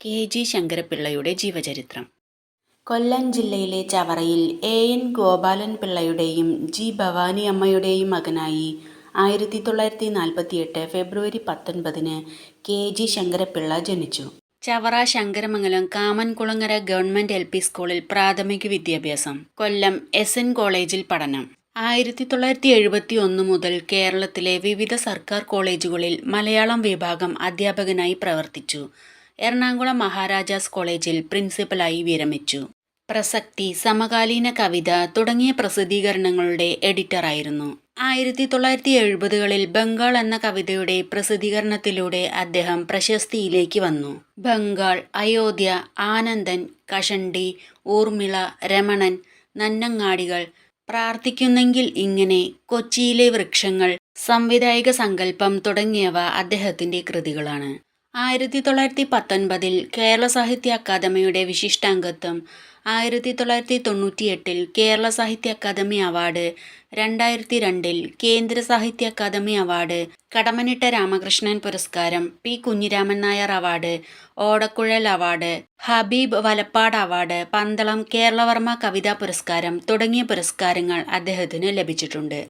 K. G. ശങ്കരപിള്ളയുടെ ജീവചരിത്രം. കൊല്ലം ജില്ലയിലെ ചവറയിൽ എ. എൻ. ഗോപാലൻ പിള്ളയുടെയും ജി. ഭവാനി അമ്മയുടെയും മകനായി ആയിരത്തി തൊള്ളായിരത്തി നാൽപ്പത്തിയെട്ട് ഫെബ്രുവരി പത്തൊൻപതിന് കെ. ജി. ശങ്കരപിള്ള ജനിച്ചു. Chavara Sankaramangalam Kamankulangara government L P സ്കൂളിൽ പ്രാഥമിക വിദ്യാഭ്യാസം. കൊല്ലം എസ്. എൻ. കോളേജിൽ പഠനം. ആയിരത്തി തൊള്ളായിരത്തി എഴുപത്തി ഒന്ന് മുതൽ കേരളത്തിലെ വിവിധ സർക്കാർ കോളേജുകളിൽ മലയാളം വിഭാഗം അധ്യാപകനായി പ്രവർത്തിച്ചു. എറണാകുളം മഹാരാജാസ് കോളേജിൽ പ്രിൻസിപ്പലായി വിരമിച്ചു. പ്രസക്തി സമകാലീന കവിത തുടങ്ങിയ പ്രസിദ്ധീകരണങ്ങളുടെ എഡിറ്ററായിരുന്നു. ആയിരത്തി തൊള്ളായിരത്തി എഴുപതുകളിൽ ബംഗാൾ എന്ന കവിതയുടെ പ്രസിദ്ധീകരണത്തിലൂടെ അദ്ദേഹം പ്രശസ്തിയിലേക്ക് വന്നു. ബംഗാൾ അയോധ്യ ആനന്ദൻ കഷണ്ടി ഊർമിള രമണൻ നന്നങ്ങാടികൾ പ്രാർത്ഥിക്കുന്നെങ്കിൽ ഇങ്ങനെ കൊച്ചിയിലെ വൃക്ഷങ്ങൾ സംവിധായക സങ്കല്പം തുടങ്ങിയവ അദ്ദേഹത്തിന്റെ കൃതികളാണ്. ആയിരത്തി തൊള്ളായിരത്തി പത്തൊൻപതിൽ കേരള സാഹിത്യ അക്കാദമിയുടെ വിശിഷ്ടാംഗത്വം ആയിരത്തി തൊള്ളായിരത്തി തൊണ്ണൂറ്റിയെട്ടിൽ കേരള സാഹിത്യ അക്കാദമി അവാർഡ് രണ്ടായിരത്തി രണ്ടിൽ കേന്ദ്ര സാഹിത്യ അക്കാദമി അവാർഡ് കടമനിട്ട രാമകൃഷ്ണൻ പുരസ്കാരം P Kunhiraman Nair award Odakkuzhal award Habeeb Valappad award Pandalam Keralavarma കവിതാ പുരസ്കാരം തുടങ്ങിയ പുരസ്കാരങ്ങൾ അദ്ദേഹത്തിന് ലഭിച്ചിട്ടുണ്ട്.